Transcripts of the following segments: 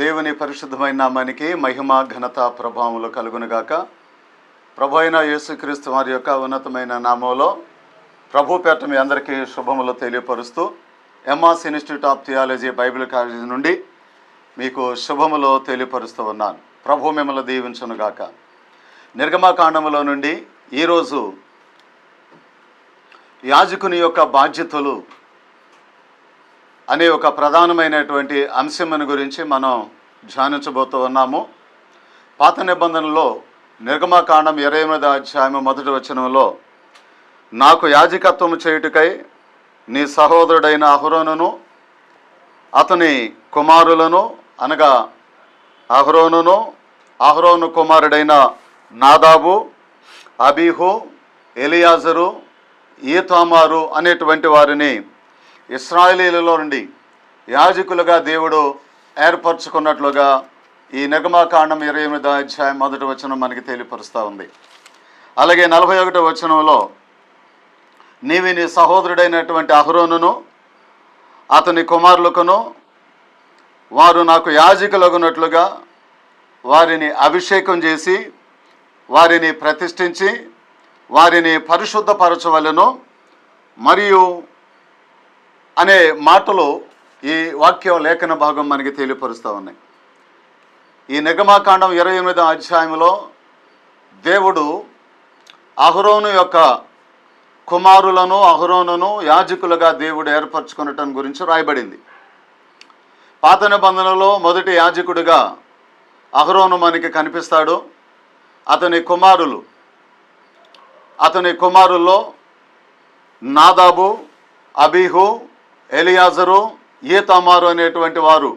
దేవుని పరిశుద్ధమైన నామానికి మహిమ ఘనత ప్రభావములు కలుగునుగాక. ప్రభు అయిన యేసుక్రీస్తు వారి యొక్క ఉన్నతమైన నామంలో ప్రభు పేట మీ అందరికీ శుభములు తెలియపరుస్తూ MRS institute of theology Bible college నుండి మీకు శుభములు తెలియపరుస్తూ ఉన్నాను. ప్రభు మిమ్మల్ని దీవించునుగాక. నిర్గమకాండములో నుండి ఈరోజు యాజకుని యొక్క బాధ్యతలు అనే ఒక ప్రధానమైనటువంటి అంశమును గురించి మనం ధ్యానించబోతూ ఉన్నాము. పాత నిబంధనలో నిర్గమకాండం ఇరవై ఎనిమిది అధ్యాయం మొదటి వచనంలో నాకు యాజకత్వము చేయుటకై నీ సహోదరుడైన అహరోనును అతని కుమారులను అనగా అహరోనును అహరోను కుమారుడైన నాదాబు అబీహు ఎలియాజరు ఈతామారు అనేటువంటి వారిని ఇస్రాయలీలలో నుండి యాజకులుగా దేవుడు ఏర్పరచుకున్నట్లుగా ఈ నిర్గమాకాండం ఇరవై ఎనిమిదో అధ్యాయం మొదటి వచనం మనకి తెలియపరుస్తూ ఉంది. అలాగే నలభై ఒకటో వచనంలో నీవి నీ సహోదరుడైనటువంటి అహరోనును అతని కుమారులకును వారు నాకు యాజకులగునట్లుగా వారిని అభిషేకం చేసి వారిని ప్రతిష్ఠించి వారిని పరిశుద్ధపరచవలను మరియు అనే మాటలు ఈ వాక్యం లేఖన భాగం మనకి తెలియపరుస్తూ ఉన్నాయి. ఈ నిగమాకాండం ఇరవై ఎనిమిదో అధ్యాయంలో దేవుడు అహరోను యొక్క కుమారులను అహరోనును యాజకులుగా దేవుడు ఏర్పరచుకునటం గురించి రాయబడింది. పాత నిబంధనలో మొదటి యాజకుడిగా అహరోను మనకి కనిపిస్తాడు. అతని కుమారులు అతని కుమారుల్లో నాదాబు అబీహు ఎలియాజరు ఈతమారు అనేటువంటి వారు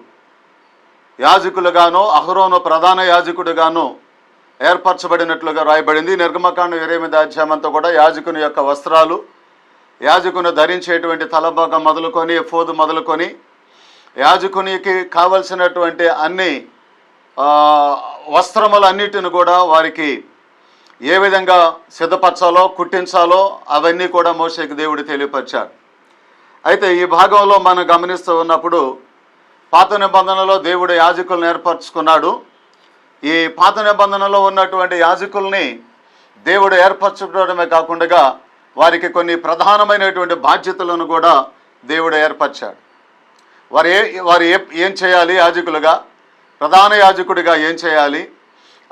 యాజకులుగాను అహరోను ప్రధాన యాజకుడుగాను ఏర్పరచబడినట్లుగా రాయబడింది. నిర్గమకాండం ఇరవై ఎనిమిది అధ్యాయంతో కూడా యాజకుని యొక్క వస్త్రాలు యాజకుని ధరించేటువంటి తలభాగం మొదలుకొని ఫోదు మొదలుకొని యాజకునికి కావలసినటువంటి అన్ని వస్త్రములన్నిటిని కూడా వారికి ఏ విధంగా సిద్ధపరచాలో కుట్టించాలో అవన్నీ కూడా మోసేకి దేవుడు తెలియపరిచాడు. అయితే ఈ భాగంలో మనం గమనిస్తూ ఉన్నప్పుడు పాత నిబంధనలో దేవుడు యాజకులను ఏర్పరచుకున్నాడు. ఈ పాత నిబంధనలో ఉన్నటువంటి యాజకుల్ని దేవుడు ఏర్పరచుకోవడమే కాకుండా వారికి కొన్ని ప్రధానమైనటువంటి బాధ్యతలను కూడా దేవుడు ఏర్పరిచాడు. వారు ఏ వారు ఏ ఏం చేయాలి? యాజకులుగా ప్రధాన యాజకుడిగా ఏం చేయాలి?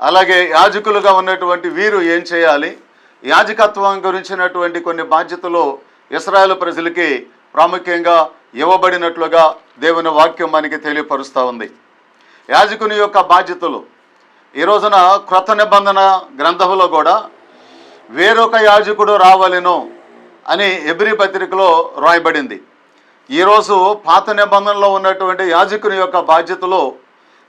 అలాగే యాజకులుగా ఉన్నటువంటి వీరు ఏం చేయాలి? యాజకత్వం గురించినటువంటి కొన్ని బాధ్యతలు ఇస్రాయేల్ ప్రజలకి ప్రాముఖ్యంగా ఇవ్వబడినట్లుగా దేవుని వాక్యం మనకి తెలియపరుస్తూ ఉంది. యాజకుని యొక్క బాధ్యతలు. ఈ రోజున క్రొత్త నిబంధన గ్రంథంలో కూడా వేరొక యాజకుడు రావలెను అని ఎబ్రి పత్రికలో రాయబడింది. ఈరోజు పాత నిబంధనలో ఉన్నటువంటి యాజకుని యొక్క బాధ్యతలు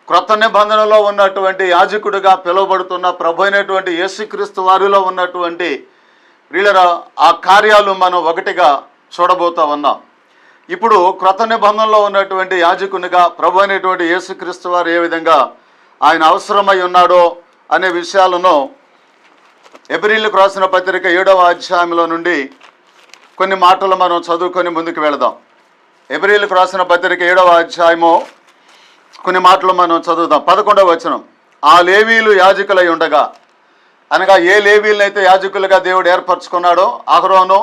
క్రొత్త నిబంధనలో ఉన్నటువంటి యాజకుడిగా పిలువబడుతున్న ప్రభు అయినటువంటి యేసుక్రీస్తు వారిలో ఉన్నటువంటి వీళ్ళ ఆ కార్యాలు మనం ఒకటిగా చూడబోతా ఉన్నాం ఇప్పుడు క్రొత్త నిబంధనలో ఉన్నటువంటి యాజకునిగా ప్రభు అయినటువంటి యేసుక్రీస్తు వారు ఏ విధంగా ఆయన అవసరమై ఉన్నాడో అనే విషయాలను ఎబ్రిల్కి రాసిన పత్రిక ఏడవ అధ్యాయంలో నుండి కొన్ని మాటలు మనం చదువుకొని ముందుకు వెళదాం. ఎబ్రిల్కి రాసిన పత్రిక ఏడవ అధ్యాయము కొన్ని మాటలు మనం చదువుదాం. పదకొండవ వచనం. ఆ లేవీలు యాజకులై ఉండగా. అనగా ఏ లేవీలనైతే యాజకులుగా దేవుడు ఏర్పరచుకున్నాడో అహరోను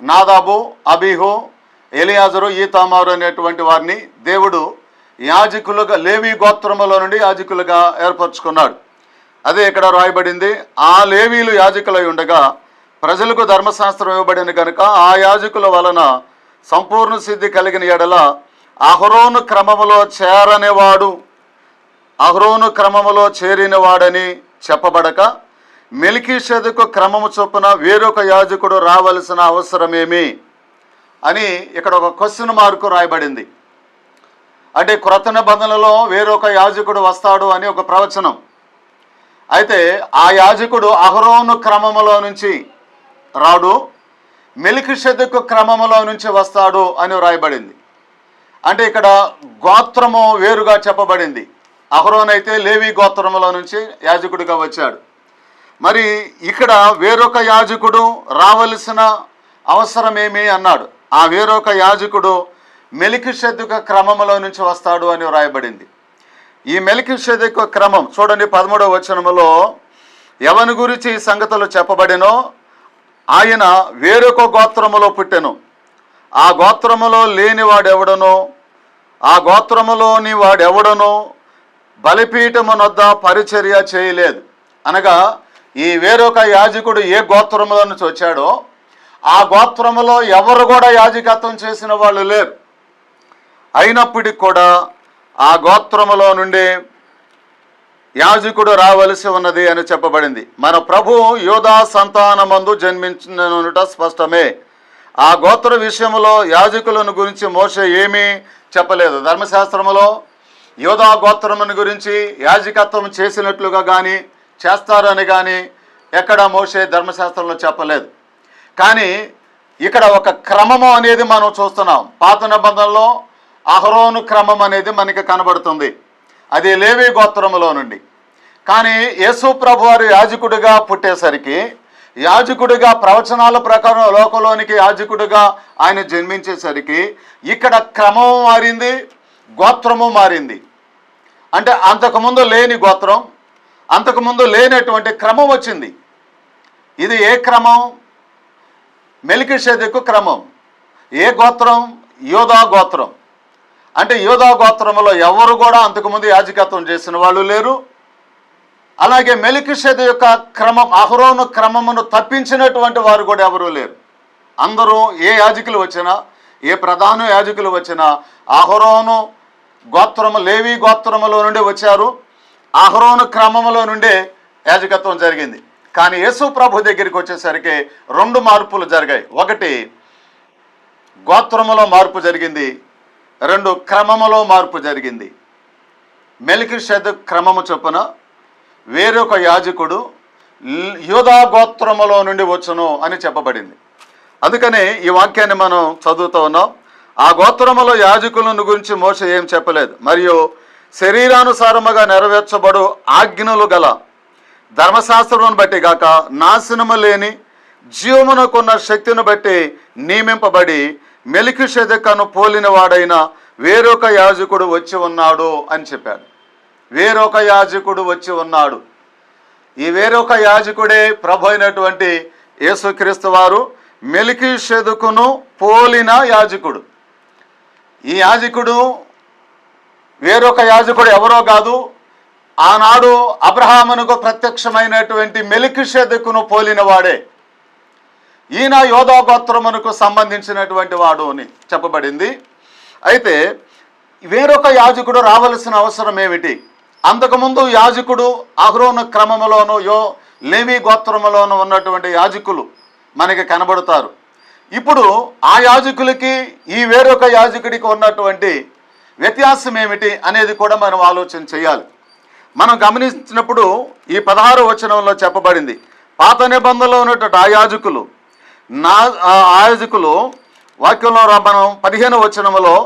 నాదాబు అబీహు ఎలియాజరు ఈతామారు అనేటువంటి వారిని దేవుడు యాజకులుగా లేవీ గోత్రములో నుండి యాజకులుగా ఏర్పరచుకున్నాడు. అదే ఇక్కడ రాయబడింది ఆ లేవీలు యాజకులై ఉండగా ప్రజలకు ధర్మశాస్త్రం ఇవ్వబడింది కనుక ఆ యాజకుల వలన సంపూర్ణ సిద్ధి కలిగిన ఎడల అహరోను క్రమములో చేరనివాడు. అహరోను క్రమములో చేరినవాడని చెప్పబడక మెలికీషెదకు క్రమము చొప్పున వేరొక యాజకుడు రావలసిన అవసరమేమి? అని ఇక్కడ ఒక క్వశ్చన్ మార్కు రాయబడింది. అంటే క్రొత్త నిబంధనలో వేరొక యాజకుడు వస్తాడు అని ఒక ప్రవచనం. అయితే ఆ యాజకుడు అహరోను క్రమములో నుంచి రాడు మెలికిషెదకు క్రమములో నుంచి వస్తాడు అని వ్రాయబడింది అంటే ఇక్కడ గోత్రము వేరుగా చెప్పబడింది. అహరోన్ అయితే లేవి గోత్రములో నుంచి యాజకుడిగా వచ్చాడు. మరి ఇక్కడ వేరొక యాజకుడు రావలసిన అవసరమేమి అన్నాడు. ఆ వేరొక యాజకుడు మెలికిషెద్దుక క్రమంలో నుంచి వస్తాడు అని వ్రాయబడింది. ఈ మెలికిషేదకు క్రమం చూడండి పదమూడవ వచనములో ఎవని గురించి ఈ సంగతులు చెప్పబడినో ఆయన వేరొక గోత్రములో పుట్టెను. ఆ గోత్రములో లేనివాడెవడనో ఆ గోత్రములోని వాడెవడనో బలిపీఠమునొద్ద పరిచర్య చేయలేదు. అనగా ఈ వేరొక యాజకుడు ఏ గోత్రములో నుంచి వచ్చాడో ఆ గోత్రములో ఎవరు కూడా యాజకత్వం చేసిన వాళ్ళు లేరు. అయినప్పటికి కూడా ఆ గోత్రములో నుండి యాజకుడు రావలసి ఉన్నది అని చెప్పబడింది. మన ప్రభు యోధా సంతానమందు జన్మించిననుట స్పష్టమే. ఆ గోత్ర విషయంలో యాజకులను గురించి మోస ఏమీ చెప్పలేదు. ధర్మశాస్త్రములో యోధా గోత్రముని గురించి యాజకత్వం చేసినట్లుగా కానీ చేస్తారని కానీ ఎక్కడ మోసే ధర్మశాస్త్రంలో చెప్పలేదు. కానీ ఇక్కడ ఒక క్రమము అనేది మనం చూస్తున్నాం. పాత నిబంధనలో అహరోను క్రమం అనేది మనకి కనబడుతుంది. అది లేవి గోత్రములో నుండి. కానీ యేసు ప్రభు వారు యాజకుడిగా పుట్టేసరికి యాజకుడిగా ప్రవచనాల ప్రకారం లోకంలోనికి యాజకుడిగా ఆయన జన్మించేసరికి ఇక్కడ క్రమం మారింది గోత్రము మారింది. అంటే అంతకుముందు లేని గోత్రం అంతకుముందు లేనటువంటి క్రమం వచ్చింది. ఇది ఏ క్రమం? మెలికిషేదకు క్రమం. ఏ గోత్రం? యోధా గోత్రం. అంటే యోధా గోత్రంలో ఎవరు కూడా అంతకుముందు యాజకత్వం చేసిన వాళ్ళు లేరు. అలాగే మెలికిషేద యొక్క క్రమం అహరోను క్రమమును తప్పించినటువంటి వారు కూడా ఎవరూ లేరు. అందరూ ఏ యాజకులు వచ్చినా ఏ ప్రధాన యాజకులు వచ్చినా అహరోను గోత్రము లేవి గోత్రములో నుండి వచ్చారు. అహరోను క్రమంలో నుండే యాజకత్వం జరిగింది. కానీ యేసు ప్రభు దగ్గరికి వచ్చేసరికి రెండు మార్పులు జరిగాయి. ఒకటి గోత్రములో మార్పు జరిగింది. రెండు క్రమములో మార్పు జరిగింది. మెలికి క్రమము చొప్పున వేరొక యాజకుడు ల్- యూదా గోత్రములో నుండి వచ్చును అని చెప్పబడింది. అందుకని ఈ వాక్యాన్ని మనం చదువుతూ ఉన్నాం. ఆ గోత్రములో యాజకులను గురించి మోస ఏం చెప్పలేదు. మరియు శరీరానుసారముగా నెరవేర్చబడు ఆజ్ఞలు గల ధర్మశాస్త్రమును బట్టి గాక నాశనము లేని జీవమునకున్న శక్తిని బట్టి నియమింపబడి మెలికి పోలిన వాడైన వేరొక యాజకుడు వచ్చి ఉన్నాడు అని చెప్పాడు వేరొక యాజకుడు వచ్చి ఉన్నాడు. ఈ వేరొక యాజకుడే ప్రభు అయినటువంటి యేసుక్రీస్తు వారు మెలికి పోలిన యాజకుడు. ఈ యాజకుడు వేరొక యాజకుడు ఎవరో కాదు. ఆనాడు అబ్రహామునకు ప్రత్యక్షమైనటువంటి మెలికిషేదకును పోలినవాడే ఈయన యోధా గోత్రమునకు సంబంధించినటువంటి వాడు అని చెప్పబడింది. అయితే వేరొక యాజకుడు రావలసిన అవసరం ఏమిటి? అంతకుముందు యాజకుడు అహ్రోను క్రమములోను యో లేవి గోత్రములోను ఉన్నటువంటి యాజకులు మనకి కనబడతారు. ఇప్పుడు ఆ యాజకులకి ఈ వేరొక యాజకుడికి ఉన్నటువంటి వ్యత్యాసం ఏమిటి అనేది కూడా మనం ఆలోచన చేయాలి. మనం గమనించినప్పుడు ఈ పదహారు వచనంలో చెప్పబడింది పాత నిబంధనలో ఉన్నటువంటి ఆ యాజకులు నా ఆయాజకులు వాక్యంలో మనం పదిహేను వచనములో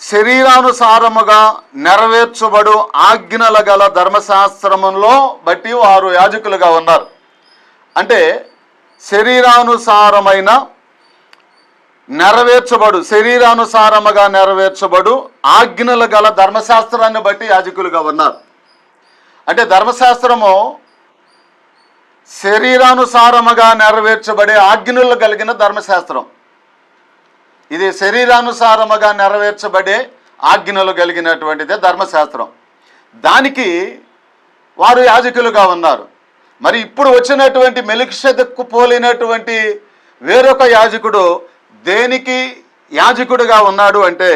శరీరానుసారముగా నెరవేర్చబడు ఆజ్ఞల గల ధర్మశాస్త్రములో బట్టి వారు యాజకులుగా ఉన్నారు. అంటే శరీరానుసారమైన నెరవేర్చబడు శరీరానుసారముగా నెరవేర్చబడు ఆజ్ఞలు గల ధర్మశాస్త్రాన్ని బట్టి యాజకులుగా ఉన్నారు. అంటే ధర్మశాస్త్రము శరీరానుసారముగా నెరవేర్చబడే ఆజ్ఞలు కలిగిన ధర్మశాస్త్రం. ఇది శరీరానుసారముగా నెరవేర్చబడే ఆజ్ఞలు కలిగినటువంటిదే ధర్మశాస్త్రం. దానికి వారు యాజకులుగా ఉన్నారు. మరి ఇప్పుడు వచ్చినటువంటి మెలిక్షతకు పోలినటువంటి వేరొక యాజకుడు దేనికి యాజకుడుగా ఉన్నాడు అంటే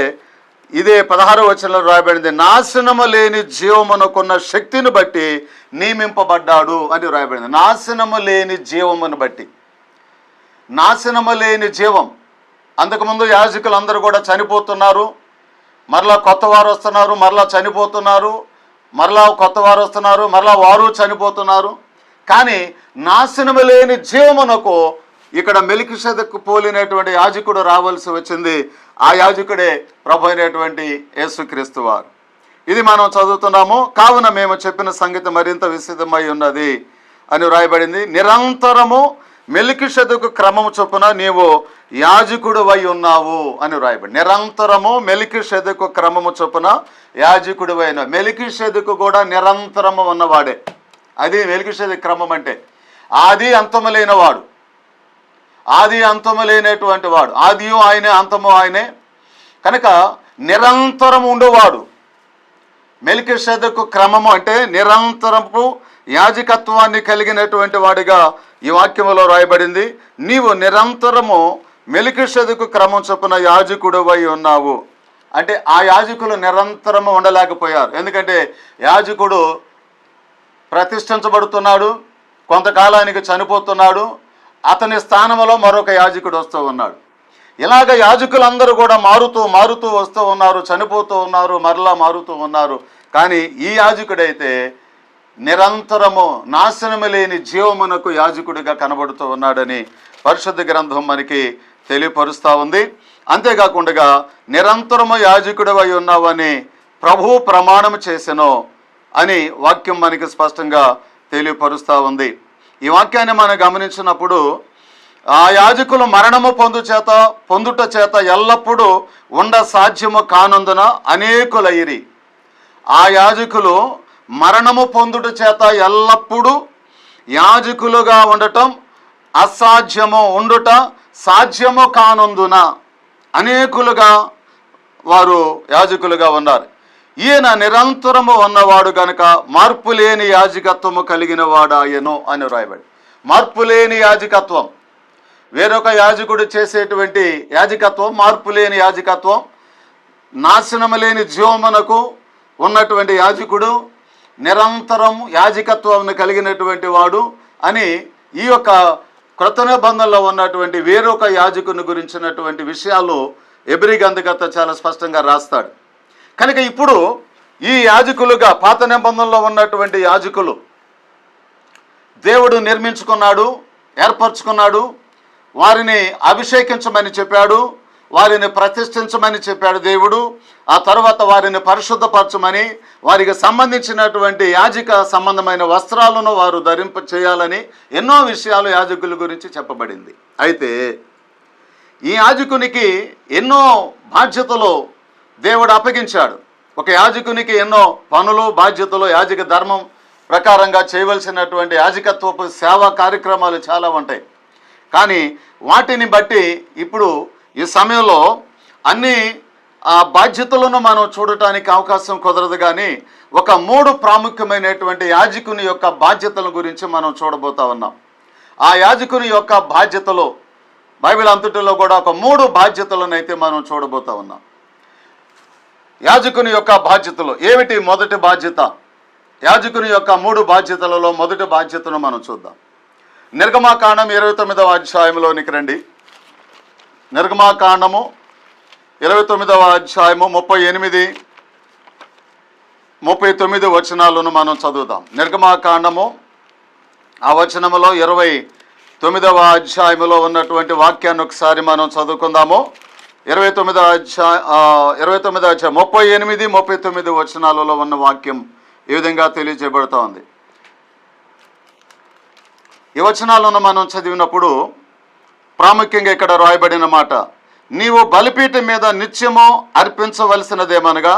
ఇదే పదహారు వచనంలో రాయబడింది నాశనము లేని జీవమునకున్న శక్తిని బట్టి నియమింపబడ్డాడు అని రాయబడింది. నాశనము లేని జీవమును బట్టి. నాశనము లేని జీవం. అంతకుముందు యాజకులు అందరూ కూడా చనిపోతున్నారు. మరలా కొత్త వారు వస్తున్నారు మరలా చనిపోతున్నారు మరలా కొత్త వారు వస్తున్నారు మరలా వారు చనిపోతున్నారు. కానీ నాశనము లేని జీవమునకు ఇక్కడ మెలికిషదకు పోలినటువంటి యాజకుడు రావాల్సి వచ్చింది. ఆ యాజకుడే ప్రభు అయినటువంటి యేసుక్రీస్తు వారు. ఇది మనం చదువుతున్నాము. కావున మేము చెప్పిన సంగతి మరింత విస్తృతమై ఉన్నది అని వ్రాయబడింది. నిరంతరము మెలికిషెదకు క్రమము చొప్పున నీవు యాజకుడు వై ఉన్నావు అని రాయబడి నిరంతరము మెలికిషెదకు క్రమము చొప్పున యాజకుడు అయిన మెలికిషెదకు కూడా నిరంతరము ఉన్నవాడే. అది మెలికిషెద క్రమం అంటే ఆది అంతము లేనివాడు ఆది అంతము లేనటువంటి వాడు. ఆదియు ఆయనే అంతము ఆయనే. కనుక నిరంతరం ఉండేవాడు. మెలికిషెదకు క్రమము అంటే నిరంతరపు యాజకత్వాన్ని కలిగినటువంటి వాడిగా ఈ వాక్యములో రాయబడింది. నీవు నిరంతరము మెలికిషెదకు క్రమం చొప్పున యాజకుడు అయి ఉన్నావు. అంటే ఆ యాజకులు నిరంతరము ఉండలేకపోయారు. ఎందుకంటే యాజకుడు ప్రతిష్ఠించబడుతున్నాడు కొంతకాలానికి చనిపోతున్నాడు అతని స్థానంలో మరొక యాజకుడు వస్తూ ఉన్నాడు. ఇలాగ యాజకులందరూ కూడా మారుతూ మారుతూ వస్తూ ఉన్నారు చనిపోతూ ఉన్నారు మరలా మారుతూ ఉన్నారు. కానీ ఈ యాజకుడైతే నిరంతరము నాశనము లేని జీవమునకు యాజకుడిగా కనబడుతూ ఉన్నాడని పరిశుద్ధ గ్రంథం మనకి తెలియపరుస్తూ ఉంది. అంతేకాకుండా నిరంతరము యాజకుడు అయి ఉన్నావని ప్రభు ప్రమాణం చేసెను అని వాక్యం మనకి స్పష్టంగా తెలియపరుస్తూ ఉంది. ఈ వాక్యాన్ని మనం గమనించినప్పుడు ఆ యాజకులు మరణము పొందు చేత పొందుట చేత ఎల్లప్పుడూ ఉండ సాధ్యము కానందున అనేకులైరి. ఆ యాజకులు మరణము పొందుట చేత ఎల్లప్పుడూ యాజకులుగా ఉండటం అసాధ్యము ఉండుట సాధ్యము కానందున అనేకులుగా వారు యాజకులుగా ఉన్నారు. ఈయన నిరంతరము ఉన్నవాడు గనుక మార్పు లేని యాజకత్వము కలిగిన వాడాయను అని రాయబడి మార్పు లేని యాజకత్వం. వేరొక యాజకుడు చేసేటువంటి యాజకత్వం మార్పు లేని యాజకత్వం నాశనము లేని జీవమునకు ఉన్నటువంటి యాజకుడు నిరంతరం యాజకత్వం కలిగినటువంటి వాడు అని ఈ యొక్క కృత నిబంధనలో ఉన్నటువంటి వేరొక యాజకుని గురించినటువంటి విషయాలు ఎబ్రి గంధకత చాలా స్పష్టంగా రాస్తాడు. కనుక ఇప్పుడు ఈ యాజకులుగా పాత నిబంధనలో ఉన్నటువంటి యాజకులు దేవుడు నిర్మించుకున్నాడు ఏర్పరచుకున్నాడు వారిని అభిషేకించమని చెప్పాడు వారిని ప్రతిష్ఠించమని చెప్పాడు దేవుడు ఆ తర్వాత వారిని పరిశుద్ధపరచమని వారికి సంబంధించినటువంటి యాజక సంబంధమైన వస్త్రాలను వారు ధరింప చేయాలని ఎన్నో విషయాలు యాజకుల గురించి చెప్పబడింది. అయితే ఈ యాజకునికి ఎన్నో బాధ్యతలు దేవుడు అప్పగించాడు. ఒక యాజకునికి ఎన్నో పనులు బాధ్యతలు యాజక ధర్మం ప్రకారంగా చేయవలసినటువంటి యాజకత్వపు సేవా కార్యక్రమాలు చాలా ఉంటాయి. కానీ వాటిని బట్టి ఇప్పుడు ఈ సమయంలో అన్ని ఆ బాధ్యతలను మనం చూడటానికి అవకాశం కుదరదు కానీ ఒక మూడు ప్రాముఖ్యమైనటువంటి యాజకుని యొక్క బాధ్యతల గురించి మనం చూడబోతా ఉన్నాం. ఆ యాజకుని యొక్క బాధ్యతలు బైబిల్ అంతటిలో కూడా ఒక మూడు బాధ్యతలను అయితే మనం చూడబోతా ఉన్నాం. యాజకుని యొక్క బాధ్యతలు ఏమిటి మొదటి బాధ్యత? యాజకుని యొక్క మూడు బాధ్యతలలో మొదటి బాధ్యతను మనం చూద్దాం. నిర్గమాకాండం ఇరవై తొమ్మిదవ అధ్యాయంలోనికి రండి. నిర్గమాకాండము ఇరవై తొమ్మిదవ అధ్యాయము ముప్పై ఎనిమిది ముప్పై తొమ్మిది వచనాలను మనం చదువుదాం. నిర్గమాకాండము ఆ వచనములో ఇరవై తొమ్మిదవ అధ్యాయములో ఉన్నటువంటి వాక్యాన్ని ఒకసారి మనం చదువుకుందాము. ఇరవై తొమ్మిదో అధ్యాయ ఇరవై తొమ్మిదో అధ్యాయ ముప్పై ఎనిమిది ముప్పై తొమ్మిది వచనాలలో ఉన్న వాక్యం ఈ విధంగా తెలియజేయబడుతూ ఉంది ఈ వచనాలను మనం చదివినప్పుడు ప్రాముఖ్యంగా ఇక్కడ రాయబడిన మాట నీవు బలిపీఠం మీద నిత్యము అర్పించవలసినదేమనగా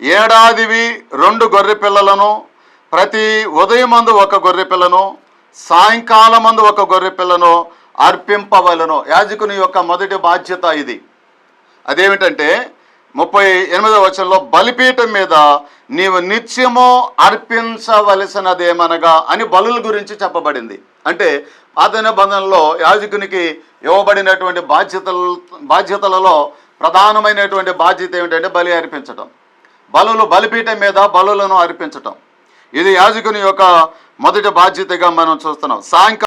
ఏడాదివి రెండు గొర్రె పిల్లలను ప్రతి ఉదయమందు ఒక గొర్రె పిల్లను సాయంకాలమందు ఒక గొర్రె పిల్లను అర్పింపవలను. యాజకుని యొక్క మొదటి బాధ్యత ఇది. అదేమిటంటే ముప్పై ఎనిమిదవ వచనంలో బలిపీఠం మీద నీవు నిత్యము అర్పించవలసినదేమనగా అని బలుల గురించి చెప్పబడింది. అంటే పాత నిబంధనలో యాజకునికి ఇవ్వబడినటువంటి బాధ్యతలు బాధ్యతలలో ప్రధానమైనటువంటి బాధ్యత ఏమిటంటే బలి అర్పించటం. బలులు బలిపీఠం మీద బలులను అర్పించటం. ఇది యాజకుని యొక్క మొదటి బాధ్యతగా మనం చూస్తున్నాం. సాయంకాలం